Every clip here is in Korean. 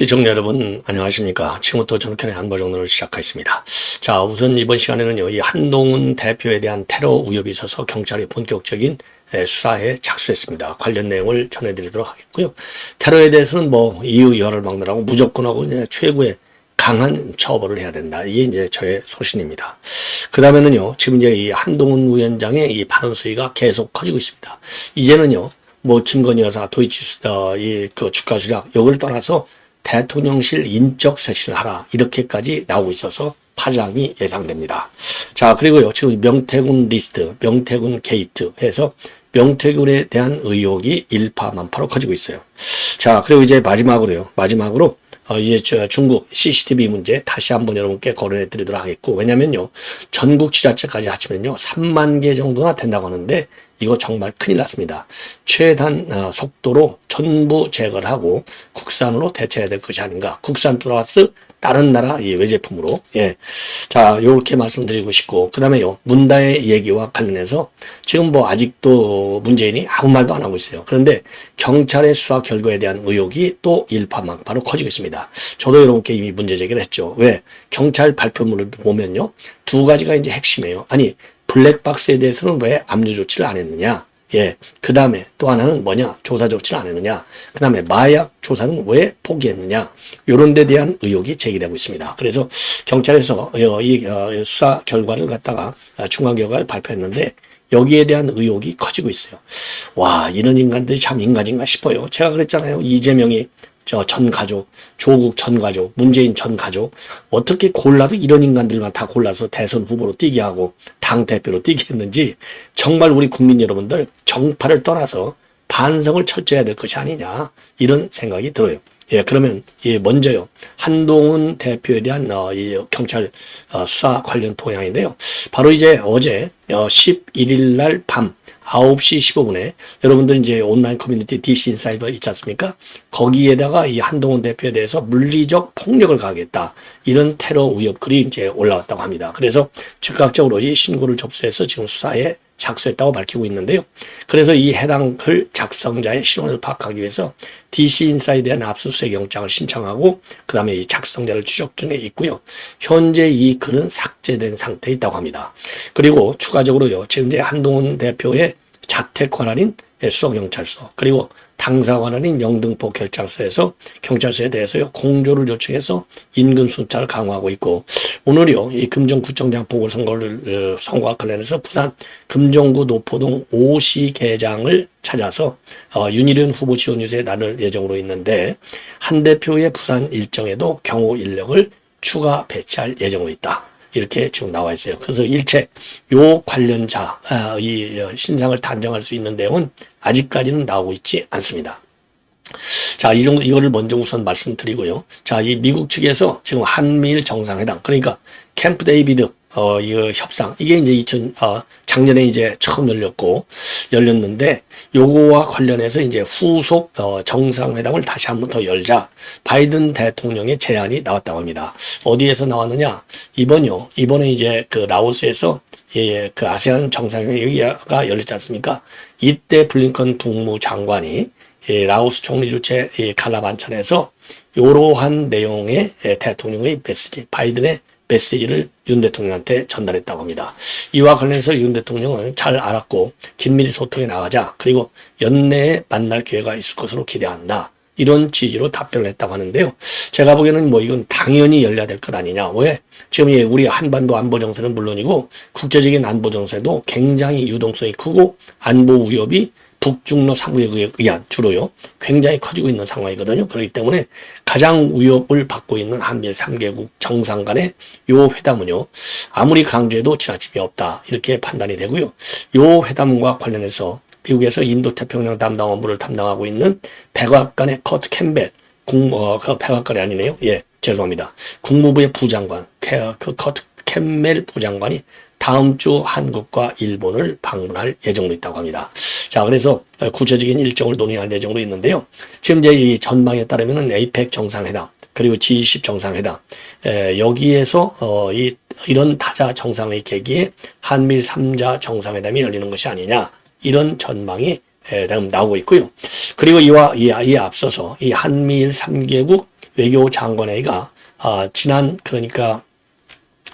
시청자 여러분 안녕하십니까 지금부터 전편의 한보정론을 시작하겠습니다 자 우선 이번 시간에는요 이 한동훈 대표에 대한 테러 우엽이 있어서 경찰이 본격적인 에, 수사에 착수했습니다 관련 내용을 전해드리도록 하겠고요 테러에 대해서는 뭐 이유 열을 막느라고 무조건 하고 이제 최고의 강한 처벌을 해야 된다. 이게 이제 저의 소신입니다. 그 다음에는요, 지금 이제 이 한동훈 위원장의 이 발언 수위가 계속 커지고 있습니다. 이제는요, 뭐 김건희 여사 도이치 어, 이그 주가 조작 여기를 떠나서 대통령실 인적 쇄신을 하라. 이렇게까지 나오고 있어서 파장이 예상됩니다. 자 그리고요. 지금 명태군 리스트, 명태군 게이트 해서 명태군에 대한 의혹이 일파만파로 커지고 있어요. 자 그리고 이제 마지막으로요. 마지막으로 어, 이제 저 중국 CCTV 문제 다시 한번 여러분께 거론해 드리도록 하겠고 왜냐면요. 전국 지자체까지 합치면요. 3만 개 정도나 된다고 하는데 이거 정말 큰일 났습니다. 최단 어, 속도로 전부 제거를 하고 국산으로 대체해야 될 것이 아닌가. 국산 플러스 다른 나라 이 외제품으로 예. 자, 요렇게 말씀드리고 싶고 그 다음에요. 문다의 얘기와 관련해서 지금 뭐 아직도 문재인이 아무 말도 안 하고 있어요. 그런데 경찰의 수사 결과에 대한 의혹이 또 일파만파로 커지고 있습니다. 저도 여러분께 이미 문제 제기를 했죠. 왜? 경찰 발표문을 보면요. 두 가지가 이제 핵심이에요. 아니, 블랙박스에 대해서는 왜 압류 조치를 안 했느냐? 예. 그 다음에 또 하나는 뭐냐? 조사 조치를 안 했느냐? 그 다음에 마약 조사는 왜 포기했느냐? 요런 데 대한 의혹이 제기되고 있습니다. 그래서 경찰에서 어, 이 어, 수사 결과를 갖다가 어, 중간 결과를 발표했는데 여기에 대한 의혹이 커지고 있어요. 와, 이런 인간들이 참 인간인가 싶어요. 제가 그랬잖아요. 이재명이 저 전 가족, 조국 전 가족, 문재인 전 가족 어떻게 골라도 이런 인간들만 다 골라서 대선 후보로 뛰게 하고 당 대표로 뛰게 했는지 정말 우리 국민 여러분들 정파를 떠나서 반성을 철저히 해야 될 것이 아니냐 이런 생각이 들어요. 예, 그러면 예, 먼저요 한동훈 대표에 대한 어, 이 경찰 어, 수사 관련 동향인데요. 바로 이제 어제 어, 11일 날 밤 9시 15분에 여러분들 이제 온라인 커뮤니티 DC 인사이더 있지 않습니까? 거기에다가 이 한동훈 대표에 대해서 물리적 폭력을 가하겠다. 이런 테러 우엽 글이 이제 올라왔다고 합니다. 그래서 즉각적으로 이 신고를 접수해서 지금 수사에 작성했다고 밝히고 있는데요. 그래서 이 해당 글 작성자의 신원을 파악하기 위해서 DC 인사이드에 대한 압수수색 영장을 신청하고 그 다음에 이 작성자를 추적 중에 있고요. 현재 이 글은 삭제된 상태에 있다고 합니다. 그리고 추가적으로요. 지금 이제 한동훈 대표의 자택 관할인 수석경찰서 그리고 당사 관할인 영등포 결장서에서 경찰서에 대해서요 공조를 요청해서 인근 순찰을 강화하고 있고 오늘요 이 금정구청장 보궐선거를 어, 선거와 관련해서 부산 금정구 노포동 오시계장을 찾아서 어, 윤희련 후보 지원 유세에 나눌 예정으로 있는데 한 대표의 부산 일정에도 경호 인력을 추가 배치할 예정으로 있다. 이렇게 지금 나와 있어요. 그래서 일체 요 관련자 아, 이 신상을 단정할 수 있는 내용은 아직까지는 나오고 있지 않습니다. 자, 이 정도 이거를 먼저 우선 말씀드리고요. 자, 이 미국 측에서 지금 한미일 정상회담 그러니까 캠프 데이비드 어, 이 협상, 이게 이제 2000, 어, 작년에 이제 처음 열렸고, 열렸는데, 요거와 관련해서 이제 후속, 어, 정상회담을 다시 한 번 더 열자, 바이든 대통령의 제안이 나왔다고 합니다. 어디에서 나왔느냐? 이번요, 이번에 이제 그 라오스에서, 예, 예그 아세안 정상회의가 열렸지 않습니까? 이때 블링컨 국무장관이, 예, 라오스 총리 주최 예, 칼라반찬에서 이러한 내용의 예, 대통령의 메시지, 바이든의 메시지를 윤 대통령한테 전달했다고 합니다. 이와 관련해서 윤 대통령은 잘 알았고 긴밀히 소통해 나가자 그리고 연내에 만날 기회가 있을 것으로 기대한다. 이런 취지로 답변을 했다고 하는데요. 제가 보기에는 뭐 이건 당연히 열려야 될 것 아니냐. 왜? 지금 우리 한반도 안보 정세는 물론이고 국제적인 안보 정세도 굉장히 유동성이 크고 안보 위협이 북중로 3국에 의한 주로요 굉장히 커지고 있는 상황이거든요. 그렇기 때문에 가장 위협을 받고 있는 한미일 3개국 정상 간의 요 회담은요 아무리 강조해도 지나침이 없다 이렇게 판단이 되고요. 요 회담과 관련해서 미국에서 인도 태평양 담당 업무를 담당하고 있는 백악관의 커트 캠벨 국, 어, 그 백악관이 아니네요. 예, 죄송합니다. 국무부의 부장관, 그 커트 캠멜 부장관이 다음 주 한국과 일본을 방문할 예정으로 있다고 합니다. 자, 그래서 구체적인 일정을 논의할 예정으로 있는데요. 지금 이제 이 전망에 따르면은 에이펙 정상회담, 그리고 G20 정상회담, 에, 여기에서, 어, 이, 이런 타자 정상의 계기에 한밀 3자 정상회담이 열리는 것이 아니냐, 이런 전망이 에, 나오고 있고요. 그리고 이와, 이, 이에 앞서서 이 한미일 3개국 외교 장관회의가 아, 지난 그러니까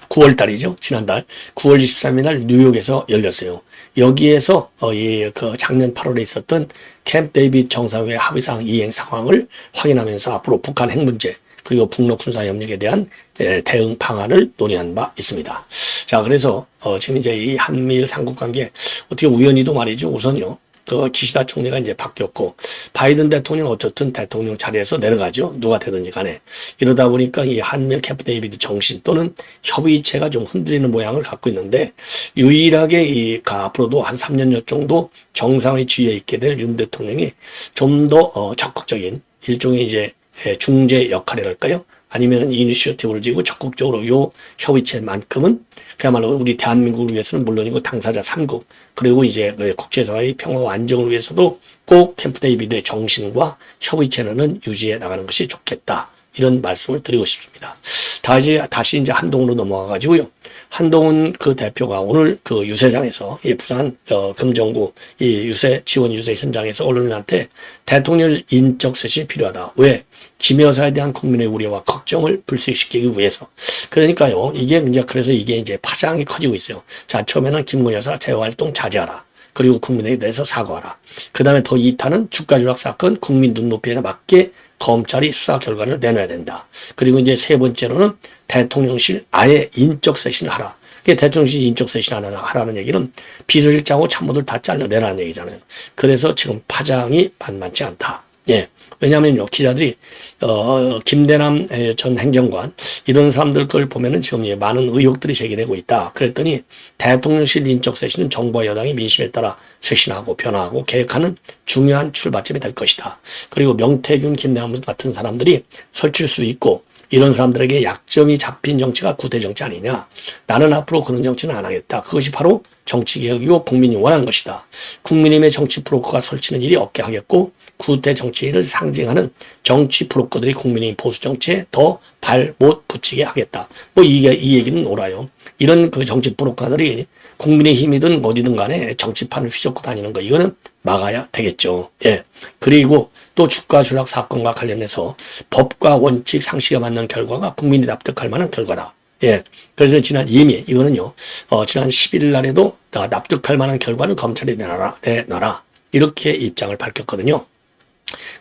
9월 달이죠. 지난달 9월 23일 날 뉴욕에서 열렸어요. 여기에서 어, 예, 그 작년 8월에 있었던 캠프 데이빗 정상회 합의상 이행 상황을 확인하면서 앞으로 북한 핵 문제 그리고 북러 군사 협력에 대한 예, 대응 방안을 논의한 바 있습니다. 자, 그래서 어, 지금 이제 이 한미일 삼국 관계 어떻게 우연히도 말이죠. 우선요. 그 기시다 총리가 이제 바뀌었고 바이든 대통령 어쨌든 대통령 자리에서 내려가죠. 누가 되든지 간에 이러다 보니까 이 한미일 캠프 데이비드 정신 또는 협의체가 좀 흔들리는 모양을 갖고 있는데 유일하게 이 가- 앞으로도 한 3년여 정도 정상의 지위에 있게 될 윤 대통령이 좀더 어, 적극적인 일종의 이제 예, 중재 역할이랄까요? 아니면 이니시어티브를 지고 적극적으로 요 협의체만큼은 그야말로 우리 대한민국을 위해서는 물론이고 당사자 3국 그리고 이제 그 국제사회의 평화와 안정을 위해서도 꼭 캠프 데이비드의 정신과 협의체는 유지해 나가는 것이 좋겠다. 이런 말씀을 드리고 싶습니다. 다시, 다시 이제 한동으로 넘어가 가지고요. 한동훈 그 대표가 오늘 그 유세장에서 이 부산 어, 금정구 이 유세 지원 유세 현장에서 언론인한테 대통령 인적 셋이 필요하다. 왜? 김 여사에 대한 국민의 우려와 걱정을 불식시키기 위해서. 그러니까요. 이게 이제 그래서 이게 이제 파장이 커지고 있어요. 자, 처음에는 김문 여사 재활동 자제하라. 그리고 국민에 대해서 사과하라. 그 다음에 더 2타는 주가 조작 사건 국민 눈높이에 맞게 검찰이 수사 결과를 내놔야 된다. 그리고 이제 세 번째로는 대통령실 아예 인적 쇄신을 하라. 대통령실 인적 쇄신 하라- 하라는 얘기는 비서실장하고 참모들 다 잘라내라는 얘기잖아요. 그래서 지금 파장이 만만치 않다. 예. 왜냐하면요, 기자들이, 어, 김대남 에, 전 행정관, 이런 사람들 걸 보면은 지금 예, 많은 의혹들이 제기되고 있다. 그랬더니 대통령실 인적 쇄신은 정부와 여당이 민심에 따라 쇄신하고 변화하고 계획하는 중요한 출발점이 될 것이다. 그리고 명태균, 김대남 같은 사람들이 설칠 수 있고, 이런 사람들에게 약점이 잡힌 정치가 구태 정치 아니냐. 나는 앞으로 그런 정치는 안 하겠다. 그것이 바로 정치개혁이고 국민이 원하는 것이다. 국민의힘의 정치 브로커가 설치는 일이 없게 하겠고 구태 정치인을 상징하는 정치 브로커들이 국민의힘 보수 정치에 더 발 못 붙이게 하겠다. 뭐 이게 이 얘기는 옳아요. 이런 그 정치 브로커들이 국민의 힘이든 어디든 간에 정치판을 휘젓고 다니는 거 이거는 막아야 되겠죠. 예. 그리고 또 주가 조작 사건과 관련해서 법과 원칙 상식에 맞는 결과가 국민이 납득할 만한 결과다. 예. 그래서 지난 이미 이거는요, 어, 지난 11일 날에도 나 납득할 만한 결과를 검찰에 내놔라, 내놔라. 이렇게 입장을 밝혔거든요.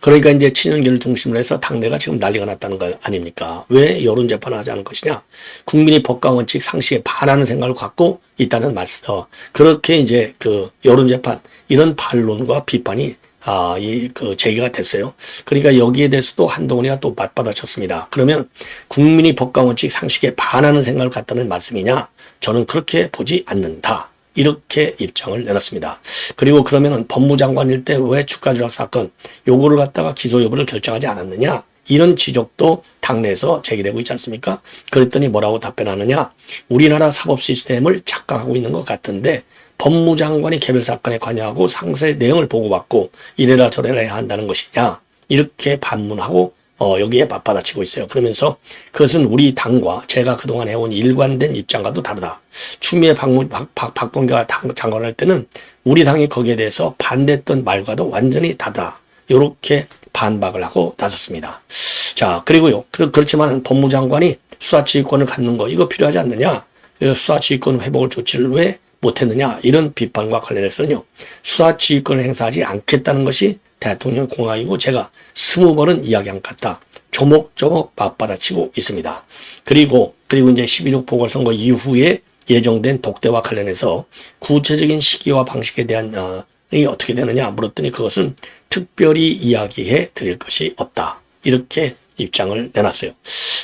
그러니까 이제 친윤계를 중심으로 해서 당내가 지금 난리가 났다는 거 아닙니까? 왜 여론 재판을 하자는 것이냐? 국민이 법과 원칙 상식에 반하는 생각을 갖고 있다는 말씀. 어, 그렇게 이제 그 여론 재판 이런 반론과 비판이 아, 이, 그, 제기가 됐어요. 그러니까 여기에 대해서도 한동훈이가 또 맞받아쳤습니다. 그러면 국민이 법과 원칙 상식에 반하는 생각을 갖다는 말씀이냐? 저는 그렇게 보지 않는다. 이렇게 입장을 내놨습니다. 그리고 그러면은 법무장관일 때 왜 주가 조작 사건 요거를 갖다가 기소 여부를 결정하지 않았느냐? 이런 지적도 당내에서 제기되고 있지 않습니까? 그랬더니 뭐라고 답변하느냐? 우리나라 사법 시스템을 착각하고 있는 것 같은데 법무장관이 개별 사건에 관여하고 상세 내용을 보고받고 이래라 저래라 해야 한다는 것이냐? 이렇게 반문하고 어, 여기에 맞받아치고 있어요. 그러면서 그것은 우리 당과 제가 그동안 해온 일관된 입장과도 다르다. 추미애 박문, 박, 박, 박범계가 당, 장관할 때는 우리 당이 거기에 대해서 반대했던 말과도 완전히 다르다. 요렇게 반박을 하고 나섰습니다. 자, 그리고요. 그, 그렇지만 법무장관이 수사지휘권을 갖는 거 이거 필요하지 않느냐? 그래서 수사지휘권 회복을 조치를 왜 못했느냐? 이런 비판과 관련해서는요. 수사지휘권을 행사하지 않겠다는 것이 대통령 공약이고 제가 스무 번은 이야기한 것 같다. 조목조목 맞받아치고 있습니다. 그리고 그리고 이제 12.6 보궐선거 이후에 예정된 독대와 관련해서 구체적인 시기와 방식에 대한 어, 이 어떻게 되느냐 물었더니 그것은 특별히 이야기해 드릴 것이 없다. 이렇게 입장을 내놨어요.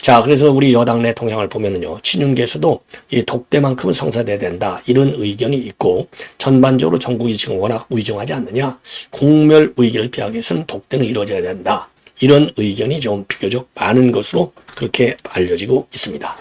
자, 그래서 우리 여당 내 동향을 보면은요, 친윤계에서도 이 독대만큼은 성사돼야 된다. 이런 의견이 있고, 전반적으로 전국이 지금 워낙 위중하지 않느냐. 공멸 위기를 피하기 위해서는 독대는 이루어져야 된다. 이런 의견이 좀 비교적 많은 것으로 그렇게 알려지고 있습니다.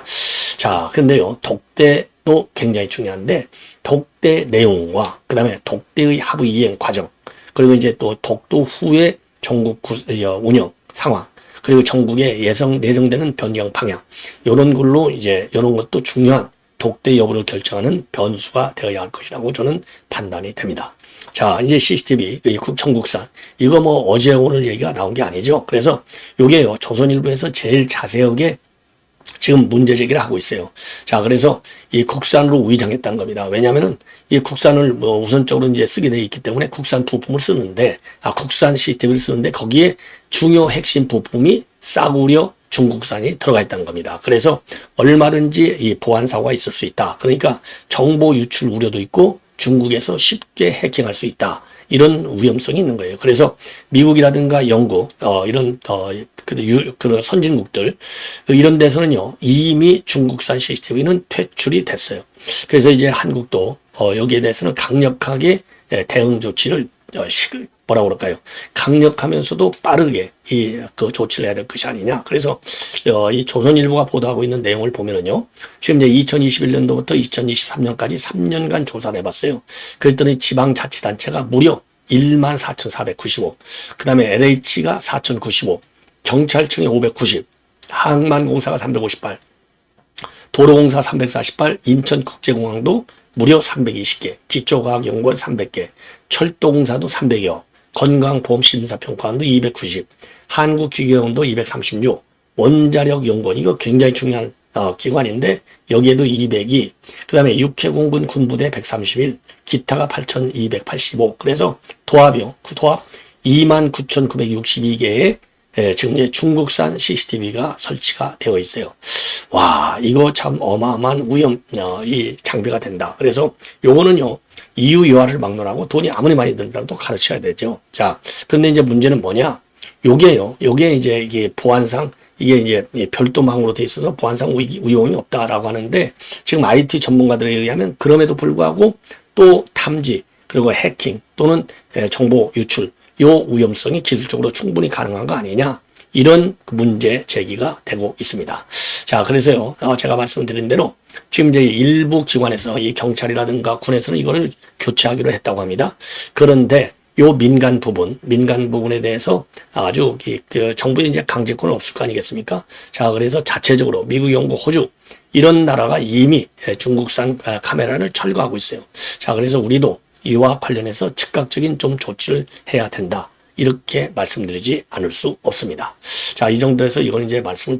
자, 근데요, 독대도 굉장히 중요한데, 독대 내용과, 그 다음에 독대의 하부 이행 과정, 그리고 이제 또 독도 후에 전국 구, 어, 운영 상황, 그리고 전국에 예성 내정되는 변경 방향, 이런 걸로 이제 이런 것도 중요한 독대 여부를 결정하는 변수가 되어야 할 것이라고 저는 판단이 됩니다. 자, 이제 CCTV, 이 국청국산. 이거 뭐 어제 오늘 얘기가 나온 게 아니죠. 그래서 요게요, 조선일보에서 제일 자세하게 지금 문제 제기를 하고 있어요. 자, 그래서 이 국산으로 위장했다는 겁니다. 왜냐면은 이 국산을 뭐 우선적으로 이제 쓰게 돼 있기 때문에 국산 부품을 쓰는데, 아, 국산 CCTV를 쓰는데 거기에 중요 핵심 부품이 싸구려 중국산이 들어가 있다는 겁니다. 그래서 얼마든지 이 보안 사고가 있을 수 있다. 그러니까 정보 유출 우려도 있고 중국에서 쉽게 해킹할 수 있다. 이런 위험성이 있는 거예요. 그래서 미국이라든가 영국 어, 이런 어, 그, 유, 그 선진국들 이런 데서는요 이미 중국산 CCTV는 퇴출이 됐어요. 그래서 이제 한국도 어, 여기에 대해서는 강력하게 예, 대응 조치를 어, 시, 뭐라 그럴까요? 강력하면서도 빠르게 이 그 조치를 해야 될 것이 아니냐. 그래서 어, 이 조선일보가 보도하고 있는 내용을 보면은요. 지금 이제 2021년도부터 2023년까지 3년간 조사를 해봤어요. 그랬더니 지방자치단체가 무려 1만 4,495. 그 다음에 LH가 4,095. 경찰청이 590. 항만공사가 358. 도로공사 348, 인천국제공항도 무려 320개, 기초과학연구원 300개, 철도공사도 300여, 건강보험심사평가원도 290, 한국기계원도 236, 원자력연구원 이거 굉장히 중요한 어, 기관인데 여기에도 202, 그 다음에 육해공군 군부대 131, 기타가 8,285. 그래서 도합이요. 그 도합 29,962개의 예, 지금 중국산 CCTV가 설치가 되어 있어요. 와, 이거 참 어마어마한 위험, 어, 이 장비가 된다. 그래서 요거는요, 이유 유화를 막론하고 돈이 아무리 많이 들더라도 가르쳐야 되죠. 자, 그런데 이제 문제는 뭐냐? 요게요, 요게 이제 이게 보안상 이게 이제 별도망으로 돼 있어서 보안상 위, 위험이 없다라고 하는데 지금 IT 전문가들에 의하면 그럼에도 불구하고 또 탐지 그리고 해킹 또는 예, 정보 유출 요 위험성이 기술적으로 충분히 가능한 거 아니냐 이런 문제 제기가 되고 있습니다. 자, 그래서요, 어, 제가 말씀드린 대로 지금 이제 일부 기관에서 이 경찰이라든가 군에서는 이거를 교체하기로 했다고 합니다. 그런데 요 민간 부분, 민간 부분에 대해서 아주 이, 그 정부에 이제 강제권은 없을 거 아니겠습니까? 자, 그래서 자체적으로 미국, 영국, 호주 이런 나라가 이미 중국산 아, 카메라를 철거하고 있어요. 자, 그래서 우리도 이와 관련해서 즉각적인 좀 조치를 해야 된다. 이렇게 말씀드리지 않을 수 없습니다. 자, 이 정도에서 이걸 이제 말씀을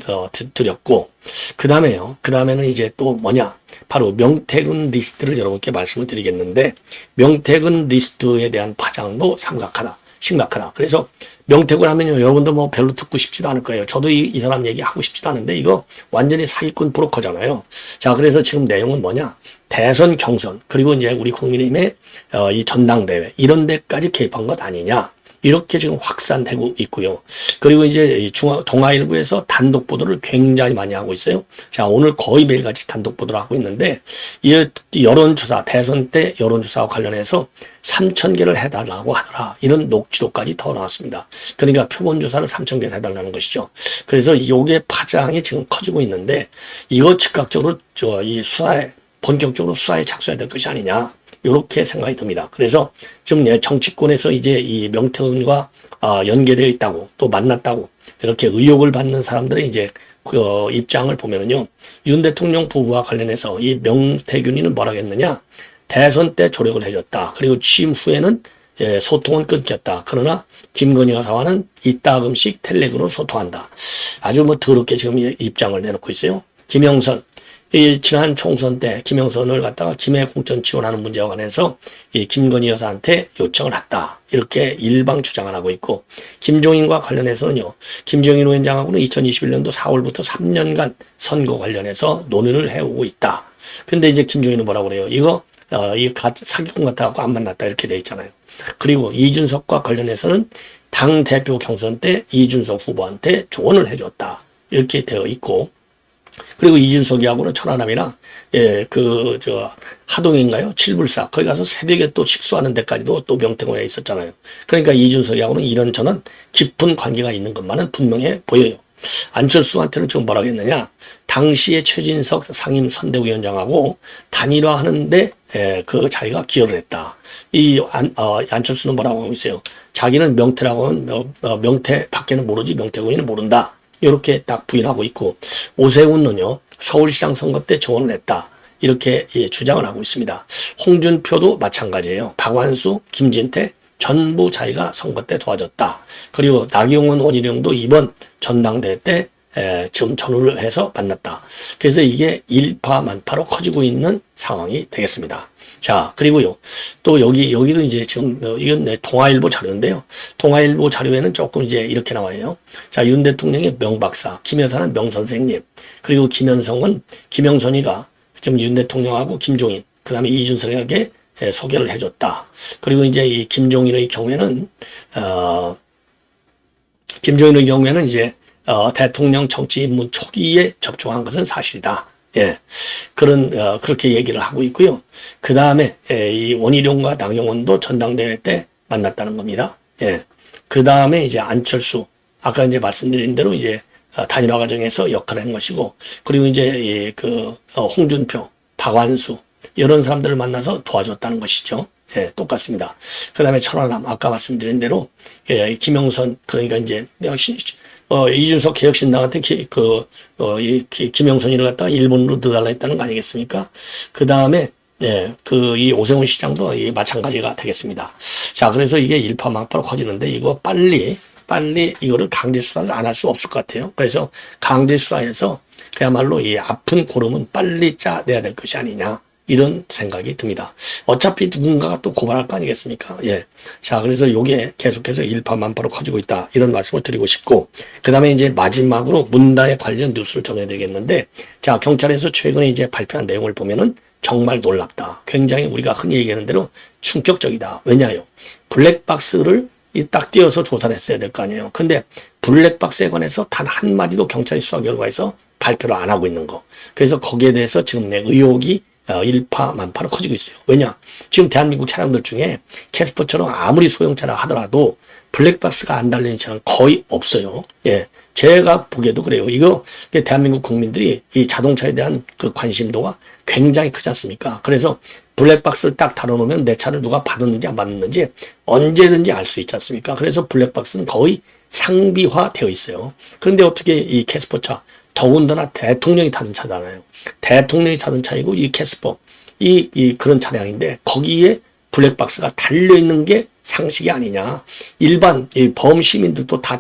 드렸고, 그 다음에요. 그 다음에는 이제 또 뭐냐. 바로 명태군 리스트를 여러분께 말씀을 드리겠는데, 명태군 리스트에 대한 파장도 삼각하다. 심각하다. 그래서 명태군 하면요, 여러분도 뭐 별로 듣고 싶지도 않을 거예요. 저도 이, 이 사람 얘기 하고 싶지도 않은데, 이거 완전히 사기꾼 브로커잖아요. 자, 그래서 지금 내용은 뭐냐? 대선 경선, 그리고 이제 우리 국민의힘의 어, 이 전당대회, 이런 데까지 개입한 것 아니냐. 이렇게 지금 확산되고 있고요. 그리고 이제 중앙 동아일보에서 단독 보도를 굉장히 많이 하고 있어요. 자 오늘 거의 매일같이 단독 보도를 하고 있는데 이 여론조사 대선 때 여론조사와 관련해서 3천 개를 해달라고 하더라 이런 녹취록까지 더 나왔습니다. 그러니까 표본조사를 3천 개를 해달라는 것이죠. 그래서 이게 파장이 지금 커지고 있는데 이거 즉각적으로 저 이 수사에 본격적으로 수사에 착수해야 될 것이 아니냐. 이렇게 생각이 듭니다. 그래서 좀 정치권에서 이제 이 명태균과 아, 연계되어 있다고 또 만났다고 이렇게 의혹을 받는 사람들의 이제 그 입장을 보면은요 윤 대통령 부부와 관련해서 이 명태균이는 뭐라고 했느냐? 대선 때 조력을 해줬다. 그리고 취임 후에는 예, 소통은 끊겼다. 그러나 김건희 여사와는 이따금씩 텔레그로 소통한다. 아주 뭐 더럽게 지금 입장을 내놓고 있어요. 김영선 이 지난 총선 때 김영선을 갖다가 김해 공천 지원하는 문제와 관해서 이 김건희 여사한테 요청을 했다. 이렇게 일방 주장을 하고 있고 김종인과 관련해서는요. 김종인 위원장하고는 2021년도 4월부터 3년간 선거 관련해서 논의를 해오고 있다. 근데 이제 김종인은 뭐라고 그래요? 이거 어, 이 사기꾼 같아갖고 안 만났다 이렇게 돼 있잖아요. 그리고 이준석과 관련해서는 당 대표 경선 때 이준석 후보한테 조언을 해줬다. 이렇게 되어 있고 그리고 이준석이하고는 천안함이나 예, 그, 저, 하동인가요? 칠불사. 거기 가서 새벽에 또 식수하는 데까지도 또 명태공에 있었잖아요. 그러니까 이준석이하고는 이런 저는 깊은 관계가 있는 것만은 분명해 보여요. 안철수한테는 지금 뭐라고 했느냐. 당시에 최진석 상임 선대위원장하고 단일화하는데 예, 그 자기가 기여를 했다. 이 안, 어, 안철수는 뭐라고 하고 있어요. 자기는 명태라고는 어, 명태 밖에는 모르지 명태군이는 모른다. 이렇게 딱 부인하고 있고 오세훈은요 서울시장 선거 때 조언을 했다. 이렇게 예, 주장을 하고 있습니다. 홍준표도 마찬가지예요. 박완수, 김진태 전부 자기가 선거 때 도와줬다. 그리고 나경원 원희룡도 이번 전당대회 때 에, 지금 전후를 해서 만났다. 그래서 이게 일파만파로 커지고 있는 상황이 되겠습니다. 자, 그리고요. 또 여기, 여기도 이제 지금, 어, 이건 내 동아일보 자료인데요. 동아일보 자료에는 조금 이제 이렇게 나와요. 자, 윤 대통령의 명박사, 김여사는 명선생님, 그리고 김현성은 김영선이가 지금 윤 대통령하고 김종인, 그 다음에 이준석에게 에, 소개를 해줬다. 그리고 이제 이 김종인의 경우에는, 어, 김종인의 경우에는 이제 어, 대통령 정치 입문 초기에 접촉한 것은 사실이다. 예. 그런, 어, 그렇게 얘기를 하고 있고요. 그 다음에, 예, 이 원희룡과 나경원도 전당대회 때 만났다는 겁니다. 예. 그 다음에 이제 안철수, 아까 이제 말씀드린 대로 이제 어, 단일화 과정에서 역할을 한 것이고, 그리고 이제 이 그, 어, 홍준표, 박완수, 이런 사람들을 만나서 도와줬다는 것이죠. 예, 똑같습니다. 그 다음에 천안함, 아까 말씀드린 대로, 예, 김영선, 그러니까 이제, 역시, 어, 이준석 개혁신당한테 기, 그, 어, 이, 기, 김영선이를 갖다가 일본으로 넣어달라 했다는 거 아니겠습니까? 그 다음에, 예, 그, 이 오세훈 시장도 이 마찬가지가 되겠습니다. 자, 그래서 이게 일파만파로 커지는데 이거 빨리, 빨리 이거를 강제 수사를 안 할 수 없을 것 같아요. 그래서 강제 수사에서 그야말로 이 아픈 고름은 빨리 짜내야 될 것이 아니냐. 이런 생각이 듭니다. 어차피 누군가가 또 고발할 거 아니겠습니까? 예. 자, 그래서 요게 계속해서 일파만파로 커지고 있다. 이런 말씀을 드리고 싶고, 그 다음에 이제 마지막으로 문다에 관련 뉴스를 전해드리겠는데, 자, 경찰에서 최근에 이제 발표한 내용을 보면은 정말 놀랍다. 굉장히 우리가 흔히 얘기하는 대로 충격적이다. 왜냐요? 블랙박스를 이딱 띄어서 조사를 했어야 될 거 아니에요. 근데 블랙박스에 관해서 단 한마디도 경찰이 수사 결과에서 발표를 안 하고 있는 거. 그래서 거기에 대해서 지금 내 의혹이 어, 일파만파로 커지고 있어요. 왜냐? 지금 대한민국 차량들 중에 캐스퍼처럼 아무리 소형차라 하더라도 블랙박스가 안 달린 차는 거의 없어요. 예. 제가 보기에도 그래요. 이거 대한민국 국민들이 이 자동차에 대한 그 관심도가 굉장히 크지 않습니까? 그래서 블랙박스를 딱 달아놓으면 내 차를 누가 받았는지 안 받았는지 언제든지 알 수 있지 않습니까? 그래서 블랙박스는 거의 상비화 되어 있어요. 그런데 어떻게 이 캐스퍼차 더군다나 대통령이 타던 차잖아요. 대통령이 타던 차이고 이 캐스퍼 이, 이 그런 차량인데 거기에 블랙박스가 달려 있는 게 상식이 아니냐. 일반 이 범시민들도 다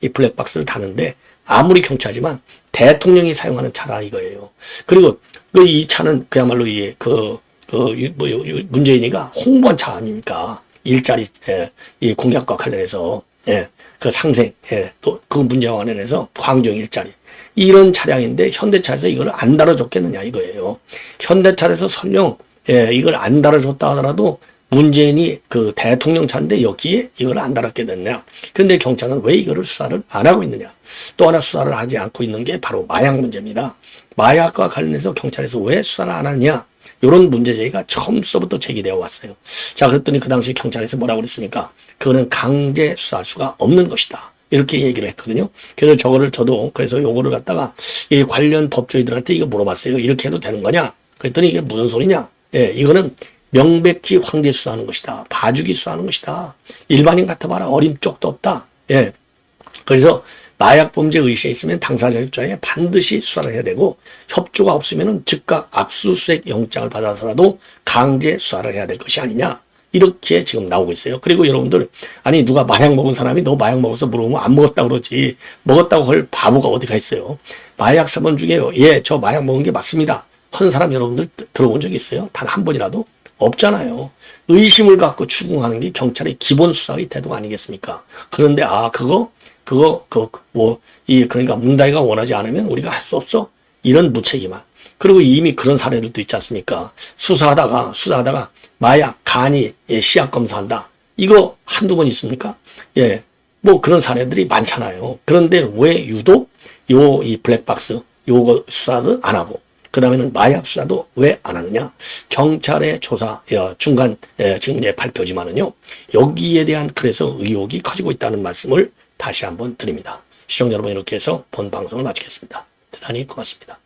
이 블랙박스를 타는데 아무리 경차지만 대통령이 사용하는 차라 이거예요. 그리고 그이 차는 그야말로 이게 그, 그, 뭐, 문재인이가 홍보한 차 아닙니까? 일자리, 예, 이 공약과 관련해서, 예, 그 상생, 예, 또 그 문제와 관련해서 광종 일자리. 이런 차량인데 현대차에서 이걸 안 달아줬겠느냐 이거예요. 현대차에서 설령 예, 이걸 안 달아줬다 하더라도 문재인이 그 대통령 차인데 여기에 이걸 안 달았게 됐냐. 근데 경찰은 왜 이거를 수사를 안 하고 있느냐. 또 하나 수사를 하지 않고 있는 게 바로 마약 문제입니다. 마약과 관련해서 경찰에서 왜 수사를 안 하느냐. 이런 문제 제기가 처음서부터 제기되어 왔어요. 자, 그랬더니 그 당시 경찰에서 뭐라고 그랬습니까? 그거는 강제 수사할 수가 없는 것이다. 이렇게 얘기를 했거든요. 그래서 저거를 저도 그래서 요거를 갖다가 이 관련 법조인들한테 이거 물어봤어요. 이렇게 해도 되는 거냐? 그랬더니 이게 무슨 소리냐? 예, 이거는 명백히 황제 수사하는 것이다. 봐주기 수사하는 것이다. 일반인 같아봐라. 어림 쪽도 없다. 예. 그래서 마약 범죄 의심이 있으면 당사자 입장에 반드시 수사를 해야 되고 협조가 없으면 즉각 압수수색 영장을 받아서라도 강제 수사를 해야 될 것이 아니냐. 이렇게 지금 나오고 있어요. 그리고 여러분들, 아니, 누가 마약 먹은 사람이 너 마약 먹어서 물어보면 안 먹었다고 그러지. 먹었다고 할 바보가 어디가 있어요. 마약 사범 중에요. 예, 저 마약 먹은 게 맞습니다. 한 사람 여러분들 들어본 적 있어요? 단 한 번이라도? 없잖아요. 의심을 갖고 추궁하는 게 경찰의 기본 수사의 태도 아니겠습니까? 그런데, 아, 그거, 그거, 그, 뭐, 이, 그러니까 문다이가 원하지 않으면 우리가 할 수 없어. 이런 무책임한. 그리고 이미 그런 사례들도 있지 않습니까? 수사하다가, 수사하다가 마약, 간이, 예, 시약 검사한다. 이거 한두 번 있습니까? 예. 뭐 그런 사례들이 많잖아요. 그런데 왜 유독 요, 이 블랙박스, 요거 수사를 안 하고, 그 다음에는 마약 수사도 왜 안 하느냐? 경찰의 조사, 예, 중간, 예, 지금 예, 발표지만은요, 여기에 대한 그래서 의혹이 커지고 있다는 말씀을 다시 한번 드립니다. 시청자 여러분, 이렇게 해서 본 방송을 마치겠습니다. 대단히 고맙습니다.